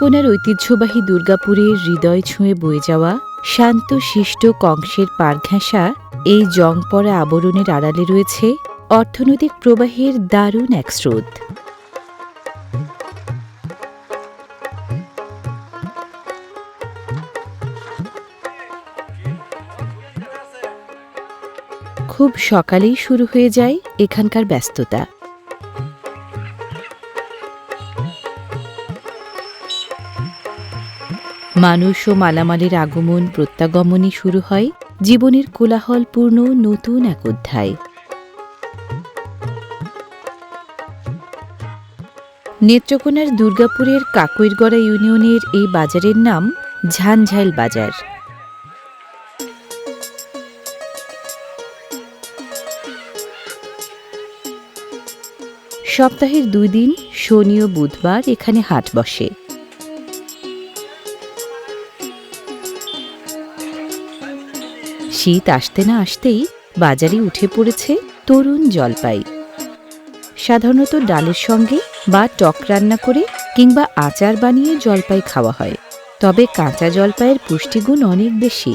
নেত্রকোনার ঐতিহ্যবাহী দুর্গাপুরের হৃদয় ছুঁয়ে বয়ে যাওয়া শান্ত শিষ্ট কংসের পারঘেঁষা এই জং পড়া আবরণের আড়ালে রয়েছে অর্থনৈতিক প্রবাহের দারুণ এক স্রোত। খুব সকালেই শুরু হয়ে যায় এখানকার ব্যস্ততা। মানুষ ও মালামালের আগমন প্রত্যাগমনই শুরু হয় জীবনের কোলাহলপূর্ণ নতুন এক অধ্যায়। নেত্রকোনার দুর্গাপুরের কাকইরগড়া ইউনিয়নের এই বাজারের নাম ঝানঝাইল বাজার। সপ্তাহের দুই দিন শনি ও বুধবার এখানে হাট বসে। শীত আসতে না আসতেই বাজারে উঠে পড়েছে তরুণ জলপাই। সাধারণত ডালের সঙ্গে বা টক রান্না করে কিংবা আচার বানিয়ে জলপাই খাওয়া হয়। তবে কাঁচা জলপাইয়ের পুষ্টিগুণ অনেক বেশি।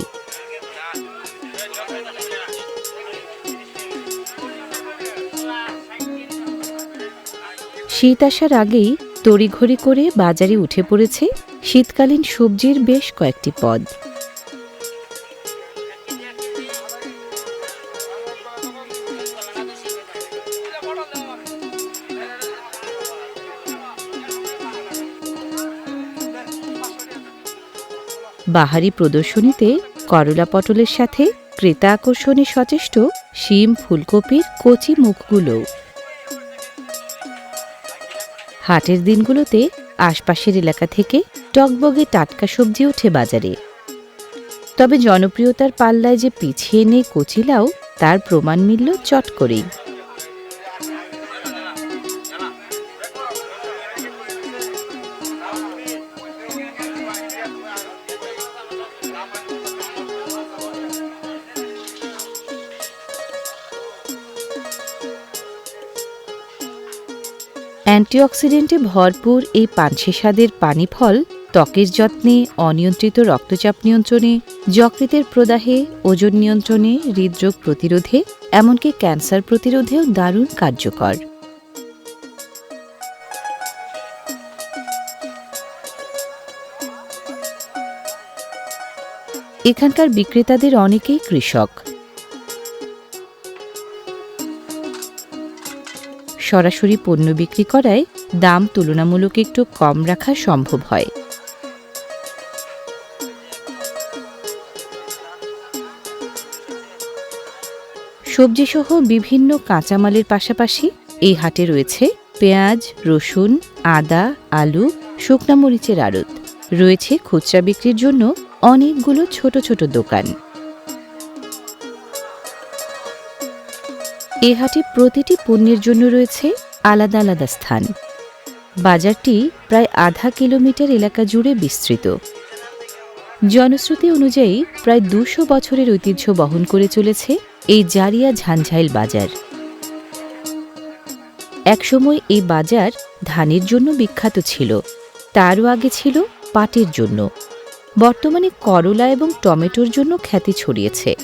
শীত আসার আগেই তড়িঘড়ি করে বাজারে উঠে পড়েছে শীতকালীন সবজির বেশ কয়েকটি পদ। বাহারি প্রদর্শনীতে করলা পটলের সাথে ক্রেতা আকর্ষণে সচেষ্ট শিম ফুলকপির কচি মুখগুলো। হাটের দিনগুলোতে আশপাশের এলাকা থেকে টকবগে টাটকা সবজি ওঠে বাজারে। তবে জনপ্রিয়তার পাল্লায় যে পিছিয়ে নেই কচিলাও, তার প্রমাণ মিলল চট করেই। অ্যান্টিঅক্সিডেন্টে ভরপুর এই পানসে স্বাদের পানি ফল ত্বকের যত্নে, অনিয়ন্ত্রিত রক্তচাপ নিয়ন্ত্রণে, যকৃতের প্রদাহে, ওজন নিয়ন্ত্রণে, হৃদরোগ প্রতিরোধে, এমনকি ক্যান্সার প্রতিরোধেও দারুণ কার্যকর। এখানকার বিক্রেতাদের অনেকেই কৃষক। সরাসরি পণ্য বিক্রি করায় দাম তুলনামূলক একটু কম রাখা সম্ভব হয়। সবজিসহ বিভিন্ন কাঁচামালের পাশাপাশি এই হাটে রয়েছে পেঁয়াজ, রসুন, আদা, আলু, শুকনা মরিচের আড়ত। রয়েছে খুচরা বিক্রির জন্য অনেকগুলো ছোট ছোট দোকান। এ হাটে প্রতিটি পণ্যের জন্য রয়েছে আলাদা আলাদা স্থান। বাজারটি প্রায় আধা কিলোমিটার এলাকা জুড়ে বিস্তৃত। জনশ্রুতি অনুযায়ী প্রায় দুশো বছরের ঐতিহ্য বহন করে চলেছে এই জারিয়া ঝাঞ্ঝাইল বাজার। একসময় এই বাজার ধানের জন্য বিখ্যাত ছিল। তারও আগে ছিল পাটের জন্য। বর্তমানে করলা এবং টমেটোর জন্য খ্যাতি ছড়িয়েছে।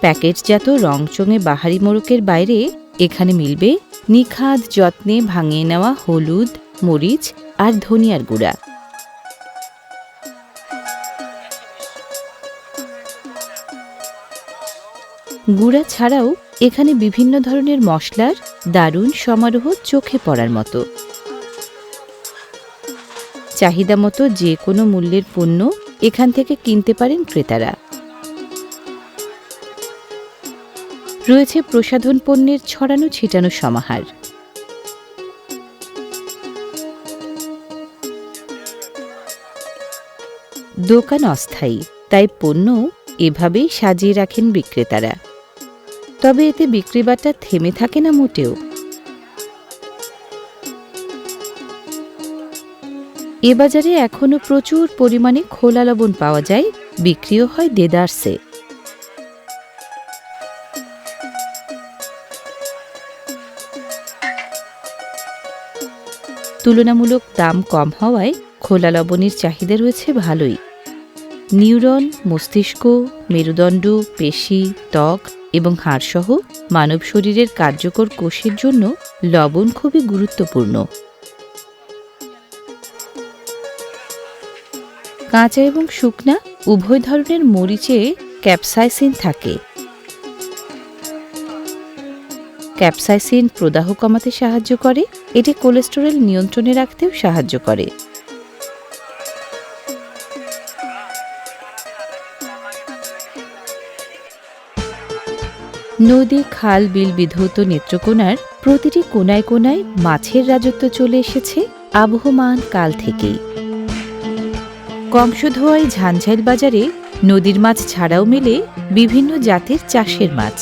প্যাকেটজাত রংচঙে বাহারি মোড়কের বাইরে এখানে মিলবে নিখাদ যত্নে ভাঙিয়ে নেওয়া হলুদ, মরিচ আর ধনিয়ার গুঁড়া। গুঁড়া ছাড়াও এখানে বিভিন্ন ধরনের মশলার দারুণ সমারোহ চোখে পড়ার মতো। চাহিদা মতো যে কোনো মূল্যের পণ্য এখান থেকে কিনতে পারেন ক্রেতারা। রয়েছে প্রসাধন পণ্যের ছড়ানো ছিটানো সমাহার। দোকান অস্থায়ী, তাই পণ্য এভাবেই সাজিয়ে রাখেন বিক্রেতারা। তবে এতে বিক্রিবাটা থেমে থাকে না মোটেও। এ বাজারে এখনও প্রচুর পরিমাণে খোলা লবণ পাওয়া যায়, বিক্রিও হয় দেদারসে। তুলনামূলক দাম কম হওয়ায় খোলা লবণের চাহিদা রয়েছে ভালোই। নিউরন, মস্তিষ্ক, মেরুদণ্ড, পেশি, ত্বক এবং হাড়সহ মানব শরীরের কার্যকর কোষের জন্য লবণ খুবই গুরুত্বপূর্ণ। কাঁচা এবং শুকনা উভয় ধরনের মরিচে ক্যাপসাইসিন থাকে। ক্যাপসাইসিন প্রদাহ কমাতে সাহায্য করে, এটি কোলেস্টেরল নিয়ন্ত্রণে রাখতেও সাহায্য করে। নদী, খাল, বিল বিধৌত নেত্রকোনার প্রতিটি কোনায় কোনায় মাছের রাজত্ব চলে এসেছে আবহমান কাল থেকেই। কংসধোয়াই ঝাঞ্ঝাইল বাজারে নদীর মাছ ছাড়াও মেলে বিভিন্ন জাতের চাষের মাছ।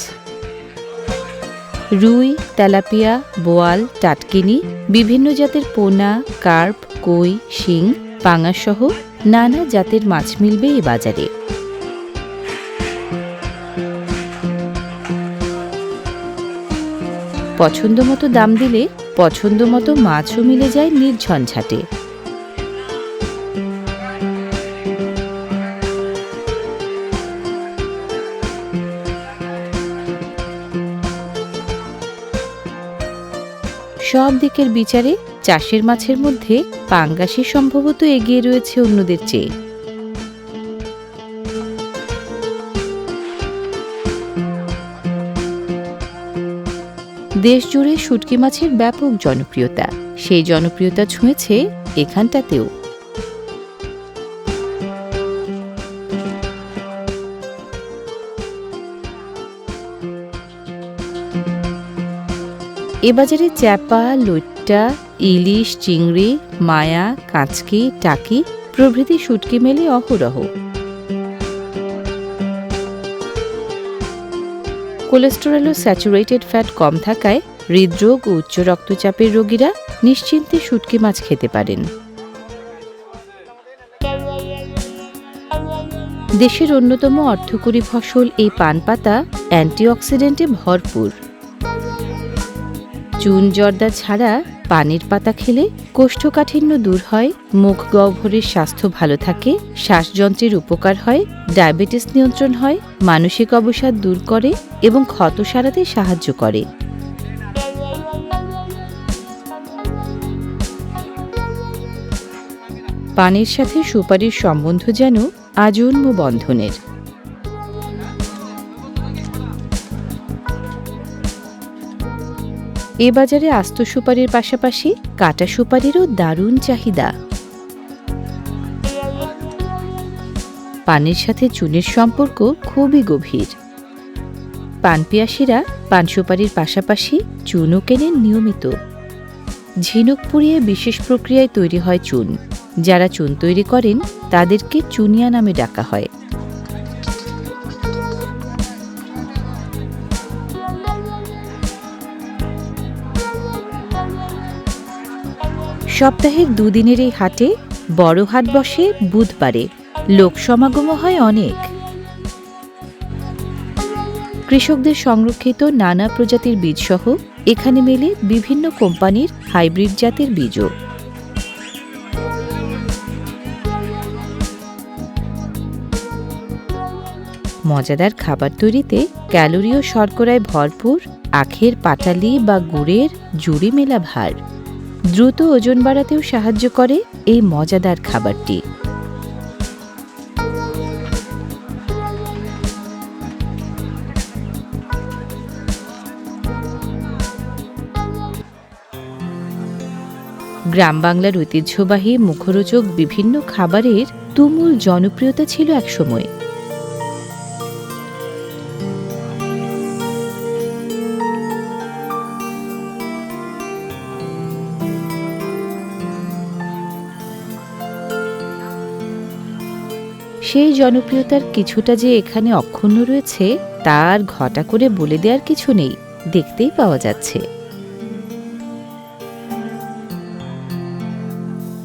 রুই, তেলাপিয়া, বোয়াল, টাটকিনি, বিভিন্ন জাতের পোনা, কার্প, কই, শিং পাঙাসহ নানা জাতের মাছ মিলবে এ বাজারে। পছন্দ মতো দাম দিলে পছন্দ মতো মাছও মিলে যায় নির্ঝঞ্ঝাটে। সব দিকের বিচারে চাষের মাছের মধ্যে পাঙ্গাসি সম্ভবত এগিয়ে রয়েছে অন্যদের চেয়ে। দেশ জুড়ে শুটকি মাছের ব্যাপক জনপ্রিয়তা, সেই জনপ্রিয়তা ছুঁয়েছে এখানটাতেও। এ বাজারে চ্যাপা লইট্টা ইলিশ, চিংড়ি, মায়া, কাঁচকি, টাকি প্রভৃতি শুটকি মেলে অহরহ। কোলেস্টেরল ও স্যাচুরেটেড ফ্যাট কম থাকায় হৃদরোগ ও উচ্চ রক্তচাপের রোগীরা নিশ্চিন্তে শুটকি মাছ খেতে পারেন। দেশের অন্যতম অর্থকরী ফসল এই পান পাতা অ্যান্টিঅক্সিডেন্টে ভরপুর। চুন জর্দা ছাড়া পানের পাতা খেলে কোষ্ঠকাঠিন্য দূর হয়, মুখ গহ্বরের স্বাস্থ্য ভালো থাকে, শ্বাসযন্ত্রের উপকার হয়, ডায়াবেটিস নিয়ন্ত্রণ হয়, মানসিক অবসাদ দূর করে এবং ক্ষত সারাতে সাহায্য করে। পানের সাথে সুপারির সম্বন্ধ যেন আজন্ম বন্ধনের এ বাজারে আস্ত সুপারির পাশাপাশি কাটা সুপারিরও দারুণ চাহিদা। পানের সাথে চুনের সম্পর্ক খুবই গভীর। পানপিয়াসীরা পান সুপারির পাশাপাশি চুনও কেনেন নিয়মিত। ঝিনুক পুড়িয়ে বিশেষ প্রক্রিয়ায় তৈরি হয় চুন। যারা চুন তৈরি করেন, তাদেরকে চুনিয়া নামে ডাকা হয়। সপ্তাহের দুদিনের এই হাটে বড় হাট বসে বুধবারে। লোক সমাগমও হয় অনেক। কৃষকদের সংরক্ষিত নানা প্রজাতির বীজসহ এখানে মেলে বিভিন্ন কোম্পানির হাইব্রিড জাতের বীজও। মজাদার খাবার তৈরিতে ক্যালোরি ও শর্করায় ভরপুর আখের, পাটালি বা গুড়ের জুড়ি মেলা ভার। দ্রুত ওজন বাড়াতেও সাহায্য করে এই মজাদার খাবারটি। গ্রাম বাংলার ঐতিহ্যবাহী মুখরোচক বিভিন্ন খাবারের তুমুল জনপ্রিয়তা ছিল একসময়। সেই জনপ্রিয়তার কিছুটা যে এখানে অক্ষুণ্ণ রয়েছে তার ঘটা করে বলে দেওয়ার কিছু নেই, দেখতেই পাওয়া যাচ্ছে।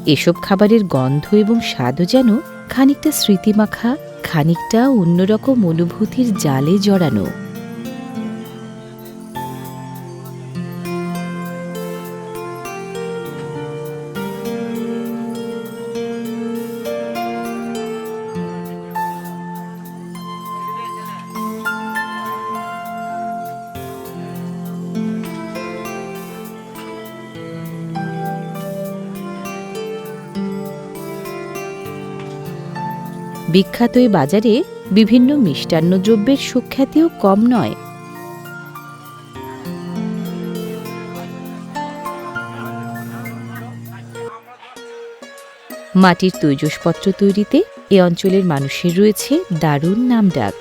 এসব খাবারের গন্ধ এবং স্বাদও যেন খানিকটা স্মৃতিমাখা, খানিকটা অন্যরকম অনুভূতির জালে জড়ানো। বিখ্যাত এই বাজারে বিভিন্ন মিষ্টান্ন দ্রব্যের সুখ্যাতিও কম নয়। মাটির তৈজসপত্র তৈরিতে এ অঞ্চলের মানুষের রয়েছে দারুণ নামডাক।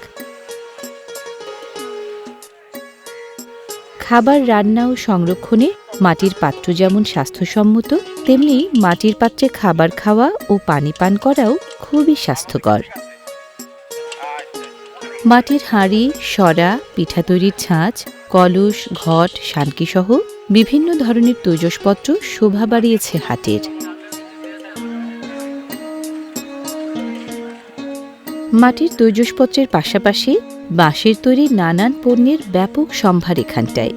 খাবার রান্না ও সংরক্ষণে মাটির পাত্র যেমন স্বাস্থ্যসম্মত, তেমনি মাটির পাত্রে খাবার খাওয়া ও পানি পান করাও খুবই স্বাস্থ্যকর। মাটির হাঁড়ি, সরা, পিঠা তৈরির ছাঁচ, কলস, ঘট শানকিসহ বিভিন্ন ধরনের তৈজসপত্র শোভা বাড়িয়েছে হাটের। মাটির তৈজসপত্রের পাশাপাশি বাঁশের তৈরি নানান পণ্যের ব্যাপক সম্ভার এখানটায়।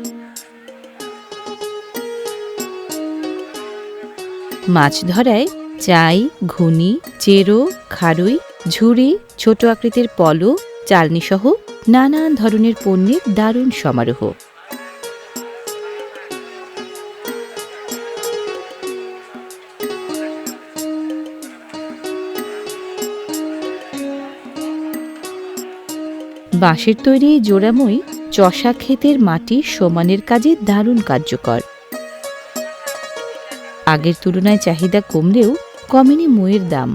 মাছ ধরায় চাই ঘুনি চেরো, খারুই, ঝুড়ি, ছোট আকৃতির পলো, চালনিসহ নানান ধরনের পণ্যের দারুণ সমারোহ। বাঁশের তৈরি এই জোড়াময় চষা ক্ষেতের মাটি সমানের কাজে দারুণ কার্যকর। আগের তুলনায় চাহিদা কমলেও কমেনি মইয়ের দাম।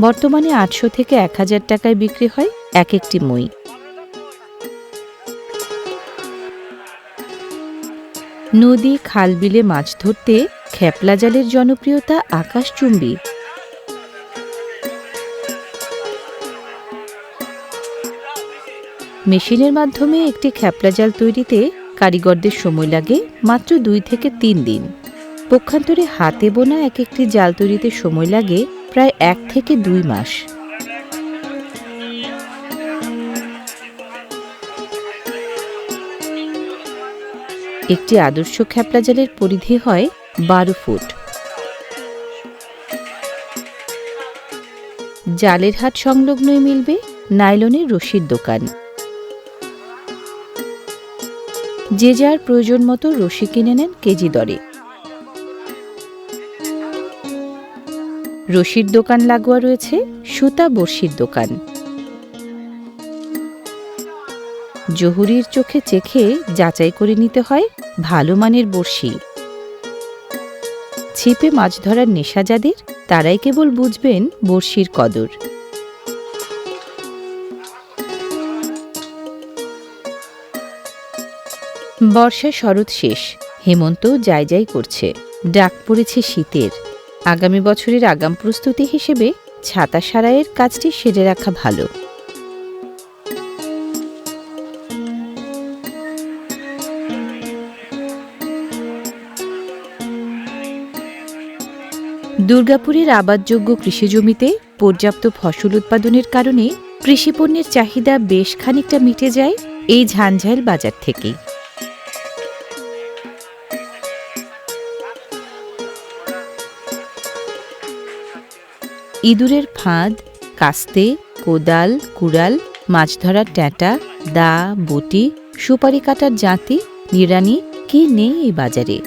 বর্তমানে আটশো থেকে এক হাজার টাকায় বিক্রি হয় এক একটি মই। নদী খাল বিলে মাছ ধরতে খেপলা জালের জনপ্রিয়তা আকাশচুম্বী। মেশিনের মাধ্যমে একটি খেপলা জাল তৈরিতে কারিগরদের সময় লাগে মাত্র দুই থেকে তিন দিন। পক্ষান্তরে হাতে বোনা এক একটি জাল তৈরিতে সময় লাগে প্রায় এক থেকে দুই মাস। একটি আদর্শ খেপলা জালের পরিধি হয় বারো ফুট। জালের হাট সংলগ্নই মিলবে নাইলনের রশির দোকান। যে যার প্রয়োজন মতো রশি কিনে নেন কেজি দরে। রশির দোকান লাগোয়া রয়েছে, সুতা বর্ষির দোকান। জহুরির চোখে চেখে যাচাই করে নিতে হয় ভালো মানের বড়শি। ছিপে মাছ ধরার নেশা যাদের তারাই কেবল বুঝবেন বড়শির কদর। বর্ষা শরৎ শেষ, হেমন্ত যাই যাই করছে, ডাক পড়েছে শীতের। আগামী বছরের আগাম প্রস্তুতি হিসেবে ছাতা সারাইয়ের কাজটি সেরে রাখা ভালো। দুর্গাপুরের আবাদযোগ্য কৃষিজমিতে পর্যাপ্ত ফসল উৎপাদনের কারণে কৃষিপণ্যের চাহিদা বেশ খানিকটা মিটে যায় এই ঝাঞ্ঝাইল বাজার থেকেই ইঁদুরের ফাঁদ, কাস্তে, কোদাল, কুড়াল, মাছ ধরার ট্যাঁটা, দা, বটি, সুপারি কাটার জাতি, নিড়ানি, কি নেই এই বাজারে?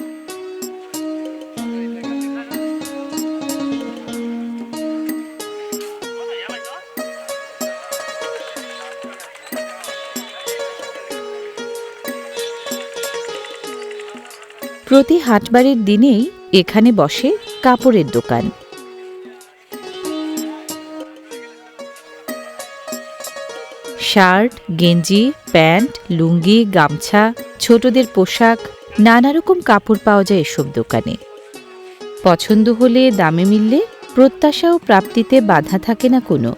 প্রতি হাটবারের দিনেই এখানে বসে কাপড়ের দোকান। শার্ট, গেঞ্জি, প্যান্ট, লুঙ্গি, গামছা, ছোটদের পোশাক নানা রকম কাপড় পাওয়া যায় এসব দোকানে। পছন্দ হলে দামে মিললে প্রত্যাশা ও প্রাপ্তিতে বাধা থাকে না কোনো।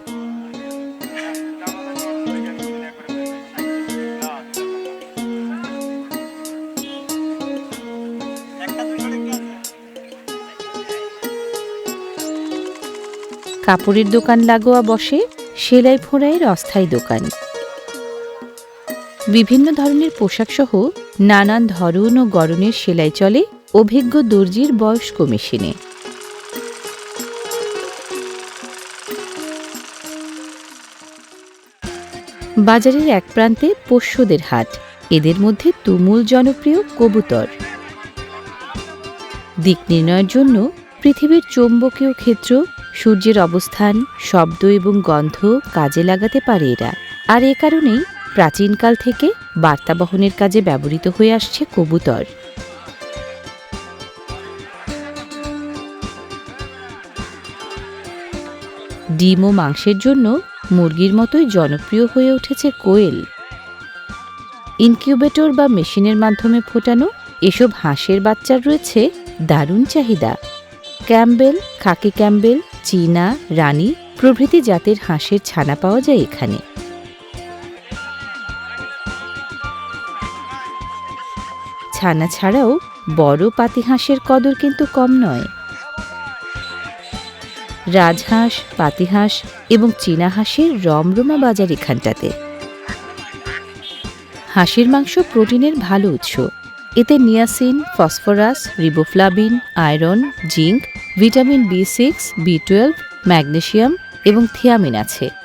কাপড়ের দোকান লাগোয়া বসে, সেলাই ফোড়াইয়ের অস্থায়ী দোকান। বিভিন্ন ধরনের পোশাক সহ নানান ধরন ও গড়নের সেলাই চলে, অভিজ্ঞ দর্জির বয়স্ক মেশিনে বাজারের এক প্রান্তে পোষ্যদের হাট, এদের মধ্যে তুমুল জনপ্রিয় কবুতর। দিক নির্ণয়ের জন্য পৃথিবীর চৌম্বকীয় ক্ষেত্র, সূর্যের অবস্থান, শব্দ এবং গন্ধ কাজে লাগাতে পারে এরা। আর এ কারণেই প্রাচীনকাল থেকে বার্তা বহনের কাজে ব্যবহৃত হয়ে আসছে কবুতর। ডিম ও মাংসের জন্য মুরগির মতোই জনপ্রিয় হয়ে উঠেছে কোয়েল। ইনকিউবেটর বা মেশিনের মাধ্যমে ফোটানো এসব হাঁসের বাচ্চার রয়েছে দারুণ চাহিদা। ক্যাম্বেল, খাকি ক্যাম্বেল, চীনা, রানী প্রভৃতি জাতের হাঁসের ছানা পাওয়া যায় এখানে। ছানা ছাড়াও বড় পাতিহাঁসের কদর কিন্তু কম নয়। রাজহাঁস, পাতিহাঁস এবং চীনা হাঁসের রমরমা বাজার এখানটাতে। হাঁসের মাংস প্রোটিনের ভালো উৎস। এতে niacin, phosphorus riboflavin iron, zinc, vitamin B six, B twelve magnesium এবং থিয়ামিন আছে।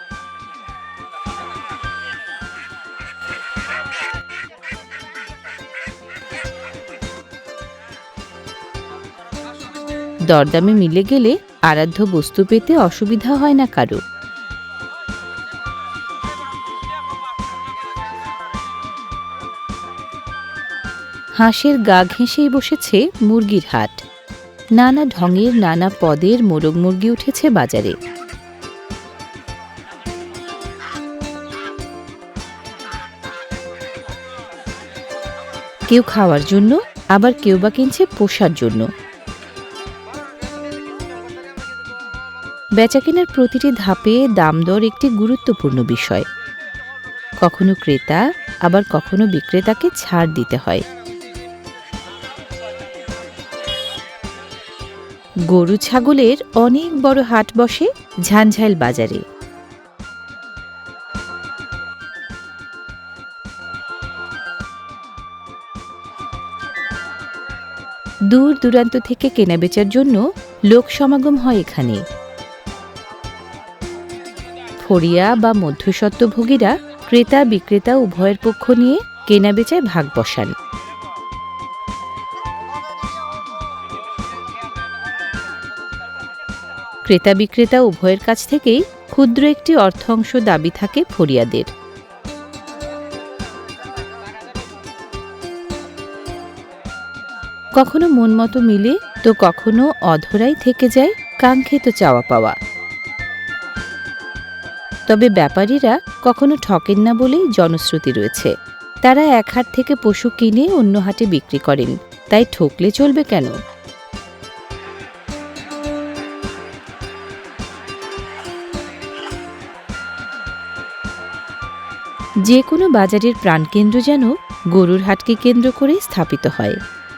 দরদামে মিলে গেলে আরাধ্য বস্তু পেতে অসুবিধা হয় না কারও। হাঁসের গা ঘেঁষেই বসেছে মুরগির হাট। নানা ঢঙের, নানা পদের মোরগ মুরগি উঠেছে বাজারে। কেউ খাওয়ার জন্য, আবার কেউ বা কিনছে পোষার জন্য। বেচাকেনার প্রতিটি ধাপে দাম দর একটি গুরুত্বপূর্ণ বিষয়। কখনো ক্রেতা, আবার কখনো বিক্রেতাকে ছাড় দিতে হয়। গরু ছাগলের অনেক বড় হাট বসে ঝাঞ্ঝাইল বাজারে। দূর দূরান্ত থেকে কেনাবেচার জন্য লোক সমাগম হয় এখানে। ফড়িয়া বা মধ্যস্বত্বভোগীরা ক্রেতা, বিক্রেতা উভয়ের পক্ষ নিয়ে কেনাবেচায় ভাগ বসান। ক্রেতা, বিক্রেতা উভয়ের কাছ থেকেই ক্ষুদ্র একটি অর্থাংশ দাবি থাকে ফরিয়াদের কখনো মন মতো মিলে তো কখনো অধরাই থেকে যায় কাঙ্ক্ষিত চাওয়া পাওয়া। তবে ব্যাপারীরা কখনো ঠকেন না বলেই জনশ্রুতি রয়েছে। তারা এক হাট থেকে পশু কিনে অন্য হাটে বিক্রি করেন। তাই ঠকলে চলবে কেন? যে কোনো বাজারের প্রাণকেন্দ্র যেন গরুর হাটকে কেন্দ্র করে স্থাপিত হয়।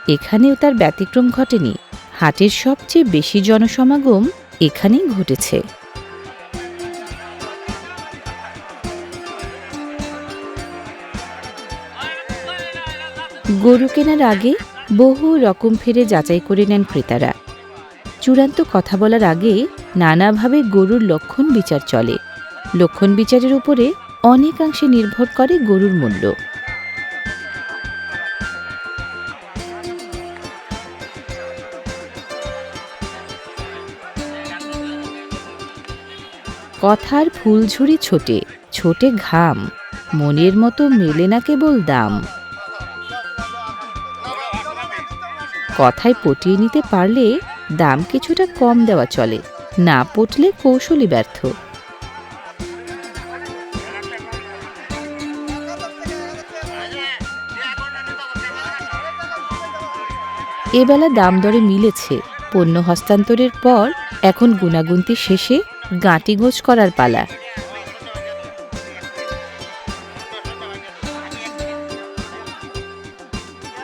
এখানেও তার ব্যতিক্রম ঘটেনি। হাটের সবচেয়ে বেশি জনসমাগম এখানেই ঘটেছে। গরু কেনার আগে বহু রকম ফেরে যাচাই করে নেন ক্রেতারা। চূড়ান্ত কথা বলার আগে নানাভাবে গরুর লক্ষণ বিচার চলে। লক্ষণ বিচারের উপরে অনেকাংশে নির্ভর করে গরুর মূল্য। কথার ফুলঝুরি ছোটে ছোটে ঘাম, মনের মতো মেলে না কেবল দাম। কথায় পটিয়ে নিতে পারলে দাম কিছুটা কম দেওয়া চলে। না পটলে কৌশলী ব্যর্থ। এবেলা দাম দরে মিলেছে। পণ্য হস্তান্তরের পর এখন গুণাগুন্তি শেষে গাঁটি গোছ করার পালা।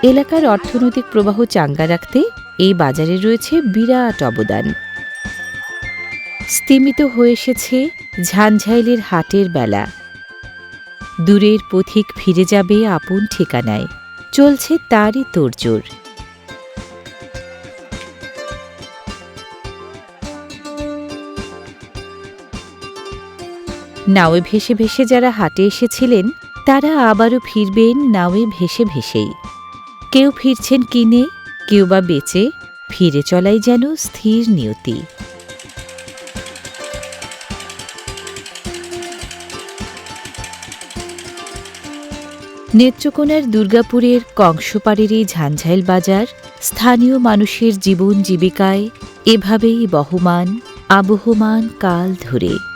এলাকার অর্থনৈতিক প্রবাহ চাঙ্গা রাখতে এই বাজারে রয়েছে বিরাট অবদান। স্তিমিত হয়ে এসেছে ঝাঞ্ঝাইলের হাটের বেলা। দূরের পথিক ফিরে যাবে আপন ঠিকানায়। চলছে তারই তোড়জোড়। নাওয়ে ভেসে ভেসে যারা হাটে এসেছিলেন, তারা আবারও ফিরবেন নাওয়ে ভেসে ভেসেই। কেউ ফিরছেন কিনে, কেউ বা বেঁচে, ফিরে চলাই যেন স্থির নিয়তি। নেত্রকোনার দুর্গাপুরের কংসপাড়ের এই ঝাঞ্ঝাইল বাজার স্থানীয় মানুষের জীবন জীবিকায় এভাবেই বহমান, আবহমান কাল ধরে।